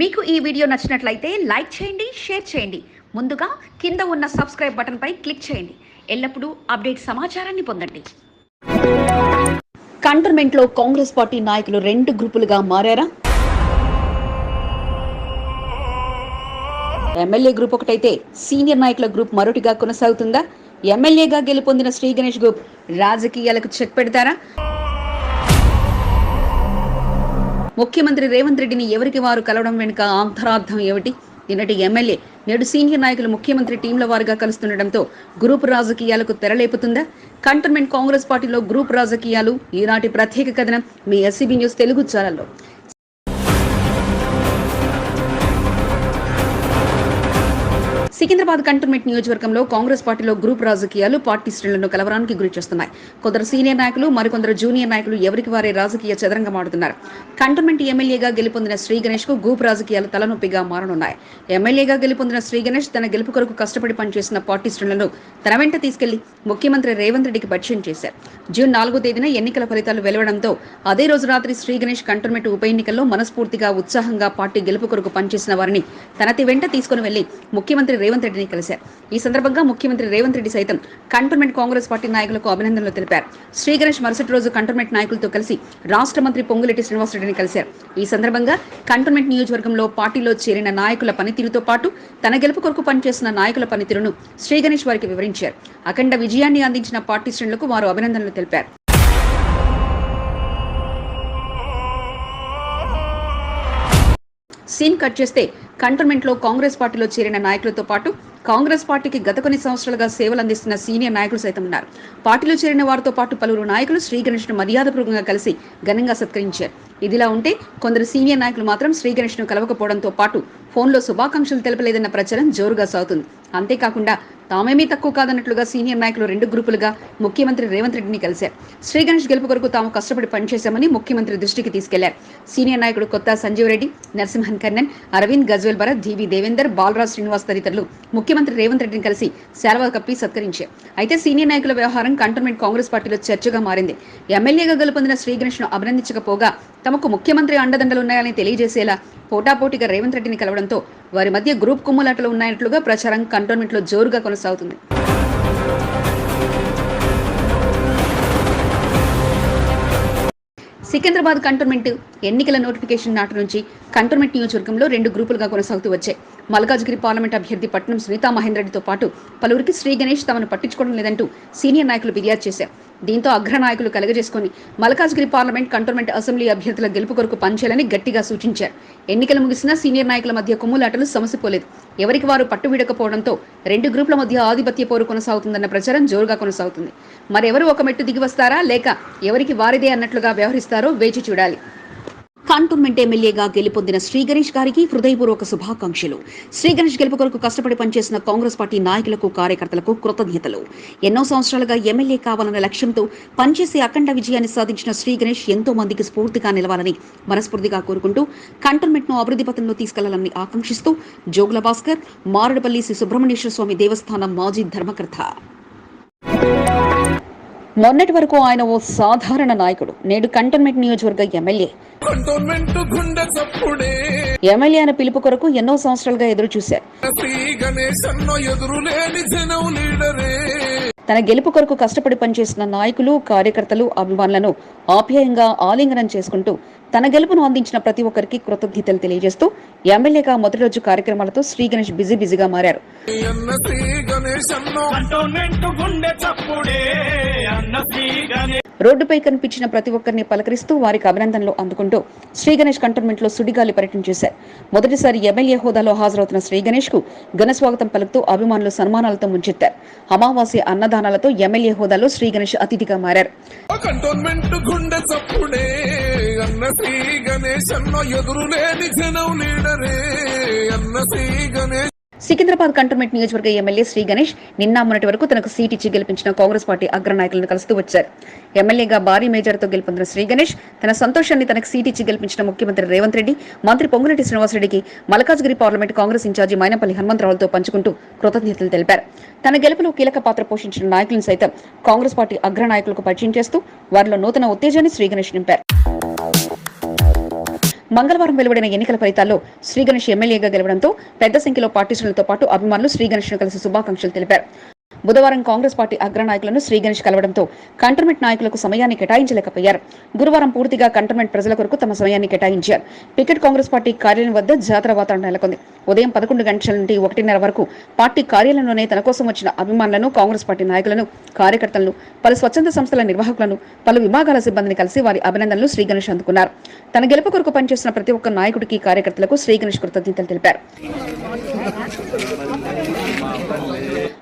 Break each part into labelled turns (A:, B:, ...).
A: మీకు ఈ వీడియో నచ్చినట్లయితే లైక్ చేయండి షేర్ చేయండి. ముందుగా కింద ఉన్న సబ్స్క్రైబ్ బటన్పై క్లిక్ చేయండి. ఎల్లప్పుడూ అప్డేట్ సమాచారాన్ని పొందండి. కంటోన్మెంట్లో కాంగ్రెస్ పార్టీ నాయకులు రెండు గ్రూపులుగా మారారా? ఎమ్మెల్యే గ్రూప్ ఒకటైతే సీనియర్ నాయకుల గ్రూప్ మరొకటిగా కొనసాగుతుందా? ఎమ్మెల్యేగా గెలుపొందిన శ్రీ గణేష్ గ్రూప్ రాజకీయాలకు చెక్ పెడతారా? ముఖ్యమంత్రి రేవంత్ రెడ్డిని ఎవరికి వారు కలవడం వెనుక అంతరార్థం ఏమిటి? నిన్నటి ఎమ్మెల్యే నేడు సీనియర్ నాయకులు ముఖ్యమంత్రి టీంల వారుగా కలుస్తుండటంతో గ్రూప్ రాజకీయాలకు తెరలేపుతుందా? కంటోన్మెంట్ కాంగ్రెస్ పార్టీలో గ్రూప్ రాజకీయాలు ఈనాటి ప్రత్యేక కథనం మీ ఎస్సీబీ న్యూస్ తెలుగు ఛానల్లో. సికింద్రాబాద్ కంటోన్మెంట్ నియోజకవర్గంలో కాంగ్రెస్ పార్టీలో గ్రూప్ రాజకీయాలు పార్టీ శ్రేణులను కలవరానికి గురి చేస్తున్నాయి కొందరు సీనియర్ నాయకులు మరికొందరు జూనియర్ నాయకులు ఎవరికి వారే రాజకీయ చదరంగం ఆడుతున్నారు. కంటోన్మెంట్ ఎమ్మెల్యేగా గెలుపొందిన శ్రీ గణేష్కు గ్రూప్ రాజకీయాలు తలనొప్పిగా మారనున్నాయి. ఎమ్మెల్యేగా గెలుపొందిన శ్రీ గణేష్ తన గెలుపు కొరకు కష్టపడి పనిచేసిన పార్టీ శ్రేణులను తన వెంట తీసుకెళ్ళి ముఖ్యమంత్రి రేవంత్ రెడ్డికి పరిచయం చేశారు. జూన్ నాలుగో తేదీన ఎన్నికల ఫలితాలు వెలువడంతో అదే రోజు రాత్రి శ్రీ గణేష్ కంటోన్మెంట్ ఉప ఎన్నికల్లో మనస్ఫూర్తిగా ఉత్సాహంగా పార్టీ గెలుపు కొరకు పనిచేసిన వారిని తనతి వెంట తీసుకుని వెళ్ళి ముఖ్యమంత్రి రేవంత్ రెడ్డిని కలిశారు. ఈ సందర్భంగా ముఖ్యమంత్రి రేవంత్ రెడ్డి సైతం కంటోన్మెంట్ కాంగ్రెస్ పార్టీ నాయకులకు అభినందనలు తెలిపారు. శ్రీ గణేష్ మరుసటి రోజు కంటోన్మెంట్ నాయకులతో కలిసి రాష్ట్ర మంత్రి పొంగులెట్టి శ్రీనివాసరెడ్డిని కలిశారు. ఈ సందర్భంగా కంటోన్మెంట్ నియోజకవర్గంలో పార్టీలో చేరిన నాయకుల పనితీరుతో పాటు తన గెలుపు కొరకు పనిచేస్తున్న నాయకుల పనితీరును శ్రీ గణేష్ వారికి వివరించారు. అఖండ విజయాన్ని అందించిన పార్టీ శ్రేణులకు వారు అభినందనలు తెలిపారు. సీన్ కట్ చేస్తే కంటోన్మెంట్లో కాంగ్రెస్ పార్టీలో చేరిన నాయకులతో పాటు కాంగ్రెస్ పార్టీకి గత కొన్ని సంవత్సరాలుగా సేవలు అందిస్తున్న సీనియర్ నాయకులు సైతం ఉన్నారు పార్టీలో చేరిన వారితో పాటు పలువురు నాయకులు శ్రీగణేష్ను మర్యాదపూర్వకంగా కలిసి ఘనంగా సత్కరించారు. ఇదిలా ఉంటే కొందరు సీనియర్ నాయకులు మాత్రం శ్రీగణేష్ను కలవకపోవడంతో పాటు ఫోన్లో శుభాకాంక్షలు తెలపలేదన్న ప్రచారం జోరుగా సాగుతుంది. అంతేకాకుండా తామేమీ తక్కువ కాదన్నట్లుగా సీనియర్ నాయకులు రెండు గ్రూపులుగా ముఖ్యమంత్రి రేవంత్ రెడ్డిని కలిశారు. శ్రీ గణేష్ గెలుపు కొరకు తాము కష్టపడి పనిచేశామని ముఖ్యమంత్రి దృష్టికి తీసుకెళ్ళారు. సీనియర్ నాయకుడు కొత్త సంజీవ్ రెడ్డి నరసింహన్ కన్నన్ అరవింద్ గజ్వేల్ భరత్ ధీవి దేవేందర్ బాలరాజ్ శ్రీనివాస్ తదితరులు ముఖ్యమంత్రి రేవంత్ రెడ్డిని కలిసి శాల్వా కప్పి సత్కరించారు. అయితే సీనియర్ నాయకుల వ్యవహారం కంటోన్మెంట్ కాంగ్రెస్ పార్టీలో చర్చగా మారింది. ఎమ్మెల్యేగా గెలుపొందిన శ్రీగణేష్ను అభినందించకపోగా తమకు ముఖ్యమంత్రి అండదండలున్నాయని తెలియజేసేలా పోటాపోటీగా రేవంత్ రెడ్డిని కలవడంతో వారి మధ్య గ్రూప్ కుమ్ములాటలు ఉన్నాయన్నట్లుగా ప్రచారం కంటోన్మెంట్లో జోరుగా కొనసాగుతుంది. సికింద్రాబాద్ కంటోన్మెంట్ ఎన్నికల నోటిఫికేషన్ నాటి నుంచి కంటోన్మెంట్ నియోజకవర్గంలో రెండు గ్రూపులుగా కొనసాగుతూ వచ్చాయి. మల్కాజ్గిరి పార్లమెంట్ అభ్యర్థి పట్నం సునీతా మహేందర్ రెడ్డితో పాటు పలువురికి శ్రీ గణేష్ తమను పట్టించుకోవడం లేదంటూ సీనియర్ నాయకులు ఫిర్యాదు చేశారు. దీంతో అగ్రనాయకులు కలగజేసుకుని మల్కాజ్గిరి పార్లమెంట్ కంటోన్మెంట్ అసెంబ్లీ అభ్యర్థుల గెలుపు కొరకు పనిచేయాలని గట్టిగా సూచించారు. ఎన్నికలు ముగిసినా సీనియర్ నాయకుల మధ్య కుమ్ములాటలు సమసిపోలేదు. ఎవరికి వారు పట్టు వీడకపోవడంతో రెండు గ్రూపుల మధ్య ఆధిపత్య పోరు కొనసాగుతుందన్న ప్రచారం జోరుగా కొనసాగుతుంది. మరెవరు ఒక మెట్టు దిగి వస్తారా? లేక ఎవరికి వారిదే అన్నట్లుగా వ్యవహరిస్తారో వేచి చూడాలి. కంటోన్మెంట్ ఎమ్మెల్యేగా గెలుపొందిన శ్రీ గణేష్ గారికి హృదయపూర్వక శుభాకాంక్షలు. శ్రీ గణేష్ గెలుపు కొరకు కష్టపడి పనిచేసిన కాంగ్రెస్ పార్టీ నాయకులకు కార్యకర్తలకు కృతజ్ఞతలు. ఎన్నో సంవత్సరాలుగా ఎమ్మెల్యే కావాలన్న లక్ష్యంతో పనిచేసి అఖండ విజయాన్ని సాధించిన శ్రీ గణేష్ ఎంతో మందికి స్ఫూర్తిగా నిలవాలని మనస్ఫూర్తిగా కోరుకుంటూ కంటోన్మెంట్ను అభివృద్ధి పథంలో తీసుకెళ్ళాలని ఆకాంక్షిస్తూ జోగుల భాస్కర్ మారడపల్లి శ్రీ సుబ్రహ్మణ్యేశ్వర స్వామి దేవస్థానం మాజీ ధర్మకర్త. మొన్నటి వరకు ఆయన ఓ సాధారణ నాయకుడు. నేడు కంటోన్మెంట్ నియోజకవర్గ ఎమ్మెల్యే. ఎమ్మెల్యే అనే పిలుపు కొరకు ఎన్నో సంవత్సరాలుగా ఎదురు చూశారు తన గెలుపు కొరకు కష్టపడి పనిచేసిన నాయకులు కార్యకర్తలు అభిమానులను ఆప్యాయంగా ఆలింగనం చేసుకుంటూ తన గెలుపును అందించిన ప్రతి ఒక్కరికి కృతజ్ఞతలు తెలియజేస్తూ ఎమ్మెల్యేగా మొదటి రోజు కార్యక్రమాలతో శ్రీ గణేష్ బిజీ బిజీగా మారారు.
B: అన్న శ్రీ
A: రోడ్డుపై కనిపించిన ప్రతి ఒక్కరిని పలకరిస్తూ వారికి అభినందనలు అందుకుంటూ శ్రీ గణేష్ కంటోన్మెంట్లో సుడిగాలి పర్యటన చేశారు. మొదటిసారి ఎమ్మెల్యే హోదాలో హాజరవుతున్న శ్రీ గణేష్కు ఘన స్వాగతం పలుకుతూ అభిమానులు సన్మానాలతో ముంచెత్తారు. అమావాస్య అన్నదానాలతో ఎమ్మెల్యే హోదాలో శ్రీ గణేష్ అతిథిగా మారారు.
B: అన్న శ్రీ గణేష్ అన్న ఎదురులేని జనం లీడరే అన్న శ్రీ గణేష్
A: సికింద్రాబాద్ కంటోన్మెంట్ నియోజకవర్గ ఎమ్మెల్యే శ్రీ గణేష్ నిన్న మొన్నటి వరకు తనకు సీట్ ఇచ్చి గెలిపించిన కాంగ్రెస్ పార్టీ అగ్రనాయకులను కలుస్తూ వచ్చారు. ఎమ్మెల్యేగా భారీ మేజర్తో గెలుపొందిన శ్రీ గణేష్ తన సంతోషాన్ని తనకు సీట్ ఇచ్చి గెలిపించిన ముఖ్యమంత్రి రేవంత్ రెడ్డి మంత్రి Ponguleti శ్రీనివాసరెడ్డికి Malkajgiri parliament Congress incharge Mainampalli హనుమంతరావులతో పంచుకుంటూ కృతజ్ఞతలు తెలిపారు. తన గెలుపులో కీలక పాత్ర పోషించిన నాయకులను సైతం కాంగ్రెస్ పార్టీ అగ్రనాయకులకు పరిచయం చేస్తూ వారిలో నూతన ఉత్తేజాన్ని శ్రీ గణేష్ నింపారు. మంగళవారం వెలువడిన ఎన్నికల ఫలితాల్లో శ్రీ గణేష్ ఎమ్మెల్యేగా గెలవడంతో పెద్ద సంఖ్యలో పార్టీ శ్రేణులతో పాటు అభిమానులు శ్రీగణేష్ను కలిసి శుభాకాంక్షలు తెలిపారు. బుధవారం కాంగ్రెస్ పార్టీ అగ్రనాయకులను శ్రీగణేష్ కలవడంతో కంటర్మెంట్ నాయకులకు సమయాన్ని కేటాయించలేకపోయారు. గురువారం పూర్తిగా కంటర్మెంట్ ప్రజల కొరకు తమ సమయాన్ని కేటాయించారు. పికెట్ కాంగ్రెస్ పార్టీ కార్యాలయం వద్ద జాతర వాతావరణం నెలకొంది. ఉదయం పదకొండు గంటల నుండి ఒకటిన్నర వరకు పార్టీ కార్యాలయంలోనే తన కోసం వచ్చిన అభిమానులను కాంగ్రెస్ పార్టీ నాయకులను కార్యకర్తలను పలు స్వచ్ఛంద సంస్థల నిర్వాహకులను పలు విభాగాల సిబ్బందిని కలిసి వారి అభినందనలు శ్రీగణేష్ అందుకున్నారు. తన గెలుపు కొరకు పనిచేస్తున్న ప్రతి ఒక్క నాయకుడికి కార్యకర్తలకు శ్రీగణేష్ కృతజ్ఞతలు తెలిపారు.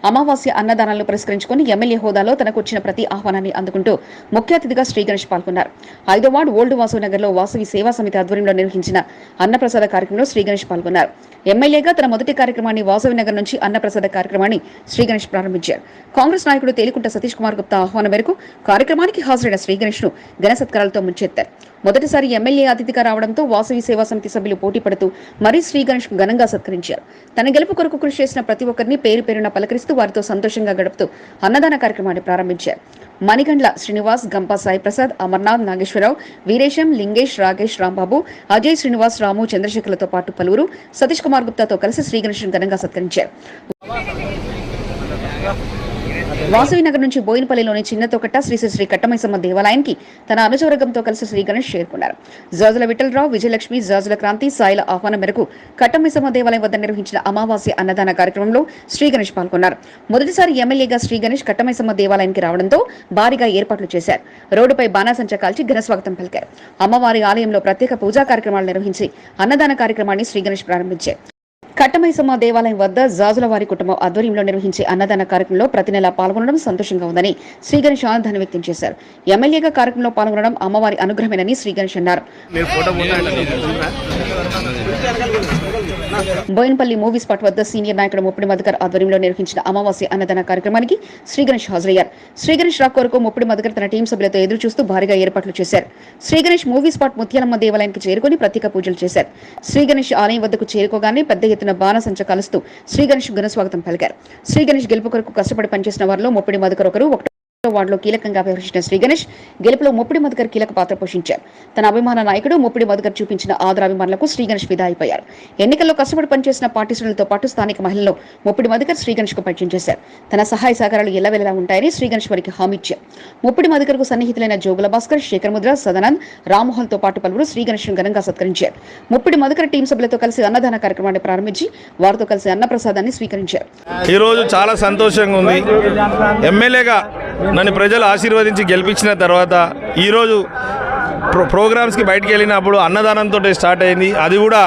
A: అమావాస్య అన్నదానాలను పురస్కరించుకుని ఎమ్మెల్యే హోదాలో తనకు వచ్చిన ప్రతి ఆహ్వానాన్ని అందుకుంటూ ముఖ్య అతిథిగా శ్రీ గణేష్ పాల్గొన్నారు. ఐదో వార్డు ఓల్డ్ వాసవి నగర్లో వాసవి సేవా సమితి ఆధ్వర్యంలో నిర్వహించిన అన్నప్రసాద కార్యక్రమంలో శ్రీ గణేష్ పాల్గొన్నారు. ఎమ్మెల్యేగా తన మొదటి కార్యక్రమాన్ని వాసవి నగర్ నుంచి అన్నప్రసాద కార్యక్రమాన్ని శ్రీ గణేష్ ప్రారంభించారు. కాంగ్రెస్ నాయకుడు తేలికుంట సతీష్ కుమార్ గుప్తా ఆహ్వానం మేరకు కార్యక్రమానికి హాజరైన శ్రీ గణేష్ను ఘన సత్కారాలతో ముంచెత్తారు. మొదటిసారి ఎమ్మెల్యే అతిథిగా రావడంతో వాసవి సేవా సమితి సభ్యులు పోటీ పడుతూ మరీ శ్రీ గణేష్ ఘనంగా సత్కరించారు. తన గెలుపు కొరకు కృషి చేసిన ప్రతి ఒక్కరిని పేరు పేరున పలకరిస్తూ వారితో సంతోషంగా గడుపుతూ అన్నదాన కార్యక్రమాన్ని ప్రారంభించారు. మణిగండ్ల శ్రీనివాస్ గంపా సాయి ప్రసాద్ అమర్నాథ్ నాగేశ్వరరావు వీరేశం లింగేష్ రాకేష్ రాంబాబు అజయ్ శ్రీనివాస్ రాము చంద్రశేఖర్లతో పాటు పలువురు సతీష్ కుమార్ గుప్తాతో కలిసి శ్రీ గణేష్ ఘనంగా సత్కరించారు. వాసవి నగర్ నుంచి బోయినపల్లిలోని చిన్న తోకట్ట శ్రీ శ్రీ శ్రీ కట్టమైసమ్మ దేవాలయానికి తన అనుచవర్గంతో కలిసి శ్రీ గణేష్ చేరుకున్నారు. జాజుల విఠలరావు విజయలక్ష్మి జాజుల క్రాంతి సాయిల ఆహ్వానం మేరకు కట్టమైసమ్మ దేవాలయం వద్ద నిర్వహించిన అమావాస్య అన్నదాన కార్యక్రమంలో శ్రీ గణేష్ పాల్గొన్నారు. మొదటిసారి ఎమ్మెల్యేగా శ్రీ గణేష్ కట్టమైసమ్మ దేవాలయానికి రావడంతో భారీగా ఏర్పాట్లు చేశారు. రోడ్డుపై బాణాసంచా కాల్చి ఘనస్వాగతం పలికారు. అమ్మవారి ఆలయంలో ప్రత్యేక పూజా కార్యక్రమాలు నిర్వహించి అన్నదాన కార్యక్రమాన్ని శ్రీ గణేష్ ప్రారంభించారు. కట్టమైసమ్మ దేవాలయం వద్ద జాజులవారి కుటుంబం ఆధ్వర్యంలో నిర్వహించే అన్నదాన కార్యక్రమంలో ప్రతి నెలా పాల్గొనడం సంతోషంగా ఉందని శ్రీగణేష్ ఆనందాన్ని వ్యక్తం చేశారు. ఎమ్మెల్యేగా కార్యక్రమంలో పాల్గొనడం అమ్మవారి అనుగ్రహమేనని శ్రీగణేష్ అన్నారు. బోయినపల్లి మూవీ స్పాట్ వద్ద సీనియర్ నాయకుడు ముప్పిడి మధుకర్ ఆధ్వర్యంలో నిర్వహించిన అమావాస్య అన్నదాన కార్యక్రమానికి శ్రీ గణేష్ హాజరయ్యారు. శ్రీ గణేష్ రాక్ కొరకు ముప్పిడి మధుకర్ తన టీం సభ్యులతో ఎదురు చూస్తూ భారీగా ఏర్పాట్లు చేశారు. శ్రీ గణేష్ మూవీ స్పాట్ ముత్యాలమ్మ దేవాలయానికి చేరుకుని ప్రత్యేక పూజలు చేశారు. శ్రీగణేష్ ఆలయం వద్దకు చేరుకోగానే పెద్ద ఎత్తున బాణసంచ కలుస్తూ శ్రీ గణేష్ స్వాగతం పలికారు. శ్రీగణేష్ గెలుపు కొరకు కష్టపడి పనిచేసిన వారిలో ముప్పిడి మధుకర్ ఒకరు వార్డులో కీలకంగా వ్యవహరించిన శ్రీ గణేష్ గెలుపులో ముప్పిడి మధుకర్ కీలక పాత్ర పోషించారు. తన అభిమాన నాయకుడు ముప్పిడి మధుకర్ చూపించిన ఆదరాభిమానులకు శ్రీ గణేష్ ఫిదా అయిపోయారు. ఎన్నికల్లో కష్టపడి పనిచేసిన పార్టీ శ్రేణులతో పాటు స్థానిక మహిళల్లో ముప్పిడి మధుకర్ శ్రీ గణేష్కు పరిచయం చేశారు. తన సహాయ సహకారాలు ఎల్లవెల్లలా ఉంటాయని శ్రీ గణేష్ వారికి హామీ ఇచ్చారు. ముప్పిడి మధుకర్కు సన్నిహితులైన జోగుల భాస్కర్ శేఖర్ ముద్ర సదానంద్ రామ్మోహన్తో పాటు పలువురు శ్రీ గణేష్ ఘనంగా సత్కరించారు. ముప్పిడి మధుకర్ టీం సభ్యులతో కలిసి అన్నదాన కార్యక్రమాన్ని ప్రారంభించి వారితో కలిసి అన్నప్రసాదాన్ని స్వీకరించారు.
C: ఈ రోజు చాలా సంతోషంగా ఉంది. ఎమ్మెల్యేగా నన్ను ప్రజలు ఆశీర్వదించి గెలిపించిన తర్వాత ఈరోజు ప్రో ప్రోగ్రామ్స్కి బయటకు వెళ్ళినప్పుడు అన్నదానంతో స్టార్ట్ అయింది. అది కూడా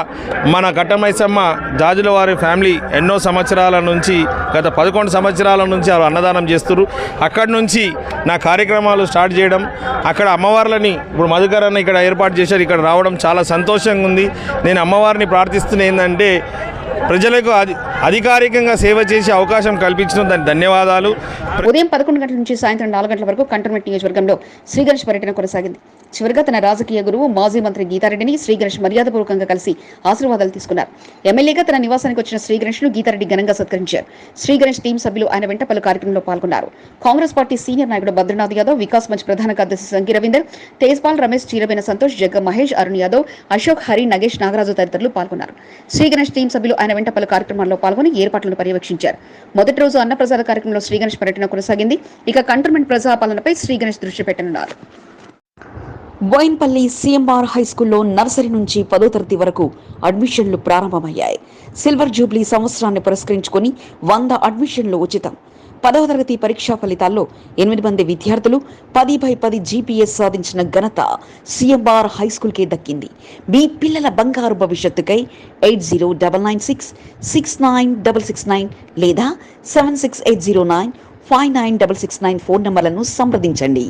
C: మన కట్టమైసమ్మ జాజుల వారి ఫ్యామిలీ ఎన్నో సంవత్సరాల నుంచి గత పదకొండు సంవత్సరాల నుంచి వారు అన్నదానం చేస్తున్నారు అక్కడి నుంచి నా కార్యక్రమాలు స్టార్ట్ చేయడం అక్కడ అమ్మవార్లని ఇప్పుడు మధుకరన్న ఇక్కడ ఏర్పాటు చేశారు. ఇక్కడ రావడం చాలా సంతోషంగా ఉంది. నేను అమ్మవారిని ప్రార్థిస్తున్న ఏంటంటే ప్రజలకు అధికారికంగా సేవ చేసే అవకాశం కల్పించిన దానికి ధన్యవాదాలు.
A: ఉదయం పదకొండు గంటల నుంచి సాయంత్రం నాలుగు గంటల వరకు కంటోన్మెంట్ నియోజకవర్గంలో శ్రీగణేష్ పర్యటన కొనసాగింది. చివరిగా తన రాజకీయ గురువు మాజీ మంత్రి గీతారెడ్డిని శ్రీగణేష్ మర్యాదపూర్వకంగా కలిసి ఆశీర్వాదాలు తీసుకున్నారు. ఎమ్మెల్యేగా తన నివాసానికి వచ్చిన శ్రీగణేష్ను గీతారెడ్డి ఘనంగా సత్కరించారు. శ్రీగణేష్ టీం సభ్యులు ఆయన వెంట పలు కార్యక్రమంలో పాల్గొన్నారు. కాంగ్రెస్ పార్టీ సీనియర్ నాయకుడు బద్రీనాథ్ యాదవ్ వికాస్ మంచ్ ప్రధాన కార్యదర్శి సంగి రవీందర్ తేజ్పాల్ రమేష్ చీరబైన సంతోష్ జగ్గ మహేష్ అరుణ్ యాదవ్ అశోక్ హరి నగేష్ నాగరాజు తదితరులు పాల్గొన్నారు. శ్రీగణేష్ టీం సభ్యులు ఆయన వెంట పలు కార్యక్రమాల్లో పాల్గొని ఏర్పాట్లను పర్యవేక్షించారు. మొదటి రోజు అన్నప్రసాద కార్యక్రమంలో శ్రీగణేష్ పర్యటన కొనసాగింది. ఇక కంటోన్మెంట్ ప్రజాపాలనపై శ్రీగణేష్ దృష్టి పెట్టనున్నారు. బోయిన్పల్లి సిఎంఆర్ హై స్కూల్లో నర్సరీ నుంచి పదో తరగతి వరకు అడ్మిషన్లు ప్రారంభమయ్యాయి. సిల్వర్ జూబ్లీ సంవత్సరాన్ని పురస్కరించుకొని వంద అడ్మిషన్లు ఉచితం. పదవ తరగతి పరీక్షా ఫలితాల్లో ఎనిమిది మంది విద్యార్థులు పది బై పది జీపీఎస్ సాధించిన ఘనత సిఎంఆర్ హై స్కూల్కే దక్కింది. మీ పిల్లల బంగారు భవిష్యత్తుకై eight zero double nine six six nine double six nine లేదా seven six eight zero nine five nine double six nine phone నంబర్లను సంప్రదించండి.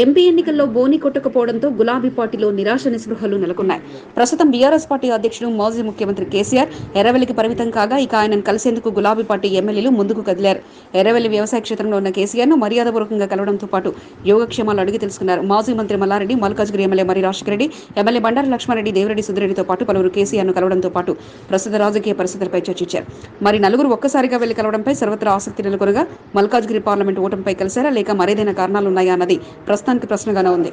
A: ఎంపీ ఎన్నికల్లో బోని కొట్టకపోవడంతో గులాబీ పార్టీలో నిరాశ నిస్పృహలు నెలకొన్నాయి. ప్రస్తుతం బీఆర్ఎస్ పార్టీ అధ్యక్షుడు మాజీ ముఖ్యమంత్రి కేసీఆర్ ఎర్రవెల్లికి పరిమితం కాగా ఇక ఆయనను కలిసేందుకు గులాబీ పార్టీ ఎమ్మెల్యేలు ముందుకు కదిలారు. ఎర్రవెల్లి వ్యవసాయ క్షేత్రంలో ఉన్న కేసీఆర్ను మర్యాదపూర్వకంగా కలవడంతో పాటు యోగక్షేమాలు అడిగి తెలుసుకున్నారు. మాజీ మంత్రి మల్లారెడ్డి మల్కాజ్గిరి ఎమ్మెల్యే మరి రాజశేఖర రెడ్డి ఎమ్మెల్యే బండారు లక్ష్మారెడ్డి దేవిరెడ్డి సుధిరెడ్డితో పాటు పలువురు కేసీఆర్ను కలవడంతో పాటు ప్రస్తుత రాజకీయ పరిస్థితులపై చర్చించారు. మరి నలుగురు ఒక్కసారిగా వెళ్ళి కలవడంపై సర్వత్రా ఆసక్తి నెలకొనగా మల్కాజ్గిరి పార్లమెంట్ ఓటమిపై కలిశారా? లేక మరేదైనా కారణాలున్నాయా అన్నది ప్రస్తుతానికి ప్రశ్నగానే ఉంది.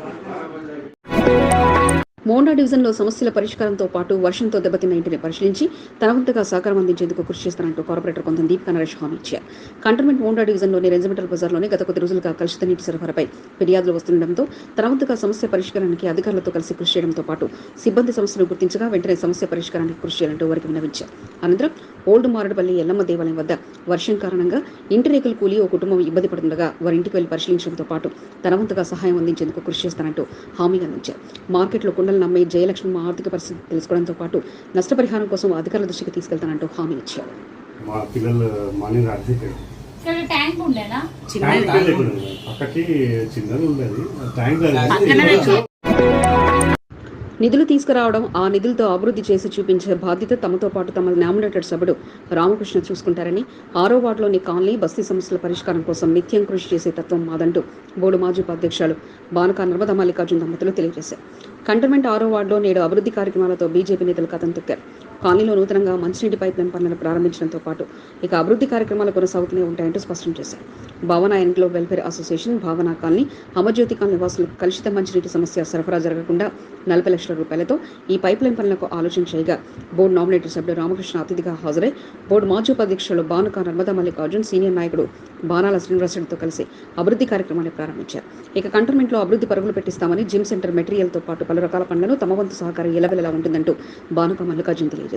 A: మోండా డివిజన్లో సమస్యల పరిష్కారంతో పాటు వర్షంతో దెబ్బతిన్న ఇంటిని పరిశీలించి తన వంతుగా సహకారం అందించేందుకు కృషి చేస్తానంటూ కార్పొరేటర్ కొంత దీపిక నరేష్ హామీ ఇచ్చారు. కంటోన్మెంట్ మోండా డివిజన్లోని రెంజమెటల్ బజార్లోని గత కొద్ది రోజులుగా కలుషిత నీటి సరఫరాపై ఫిర్యాదులు వస్తుండటంతో తన వంతుగా సమస్య పరిష్కారానికి అధికారులతో కలిసి కృషి చేయడంతో పాటు సిబ్బంది సమస్యను గుర్తించగా వెంటనే సమస్య పరిష్కారానికి కృషి చేయాలంటూ వారికి విన్నవించారు. అనంతరం ఓల్డ్ మారడపల్లి ఎల్లమ్మ దేవాలయం వద్ద వర్షం కారణంగా ఇంటి రేకులు కూలి ఓ కుటుంబం ఇబ్బంది పడుతుండగా వారి ఇంటికి వెళ్ళి పరిశీలించడంతో పాటు తన వంతుగా సహాయం అందించేందుకు కృషి చేస్తానంటూ హామీ అందించారు. మార్కెట్లో కుండలు నమ్మే జయలక్ష్మి మా ఆర్థిక పరిస్థితి తెలుసుకోవడంతో పాటు నష్టపరిహారం కోసం అధికారుల దృష్టికి తీసుకెళ్తానంటూ హామీ ఇచ్చారు.
D: మా పిల్లలు మార్నింగ్ రాత్రి
E: ఇక్కడ ట్యాంక్ ఉండేనా?
D: ట్యాంక్ లేకుండా పక్కకి చిన్నది ఉండేది. ట్యాంక్ లేదు.
A: నిధులు తీసుకురావడం ఆ నిధులతో అభివృద్ధి చేసి చూపించే బాధ్యత తమతో పాటు తమ నామినేటెడ్ సభ్యుడు రామకృష్ణ చూసుకుంటారని ఆరో వార్డులోని కాలనీ బస్తీ సమస్యల పరిష్కారం కోసం నిత్యం కృషి చేసే తత్వం మాదంటూ బోర్డు మాజీ ఉపాధ్యక్షులు బానక నర్మదా మల్లికార్జున దంపతులు తెలియజేశారు. కంటోన్మెంట్ ఆరో వార్డులో నేడు అభివృద్ధి కార్యక్రమాలతో బీజేపీ నేతలు కథం తొక్కారు. కాలనీలో నూతనంగా మంచినీటి పైప్లైన్ పనులను ప్రారంభించడంతో పాటు ఇక అభివృద్ధి కార్యక్రమాలు కొనసాగుతూనే ఉంటాయంటూ స్పష్టం చేశారు. Bhavana enclave welfare association Bhavana colony Amarjyothi colony నివాసులకు కలుషిత మంచినీటి సమస్య సరఫరా జరగకుండా నలభై లక్షల రూపాయలతో ఈ పైప్ లైన్ పనులకు ఆలోచన చేయగా బోర్డు నామినేటెడ్ సభ్యుడు రామకృష్ణ అతిథిగా హాజరై బోర్డు మాజీ ఉపాధ్యక్షులు బానుక నర్మదా మల్లికార్జున్ సీనియర్ నాయకుడు బాణాల శ్రీనివాసరెడ్డితో కలిసి అభివృద్ధి కార్యక్రమాన్ని ప్రారంభించారు. ఇక కంటోన్మెంట్లో అభివృద్ధి పరుగులు పెట్టిస్తామని జిమ్ సెంటర్ మెటీరియల్తో పాటు పలు రకాల పనులను తమ వంతు సహకారం ఎలవెలలా ఉంటుందంటూ భానుక మల్లికార్జున్ తెలియజేశారు.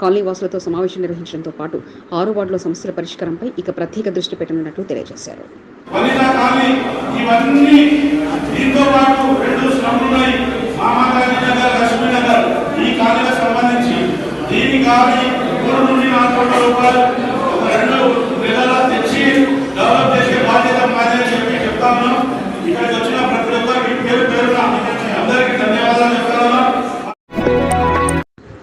A: కాలనీ వాసులతో సమావేశం నిర్వహించడంతో పాటు ఆరు వార్డులో సమస్యల పరిష్కారంపై ఇక ప్రత్యేక దృష్టి పెట్టనున్నట్లు తెలియజేశారు.
F: వనితా కాలనీ ఇవన్నీ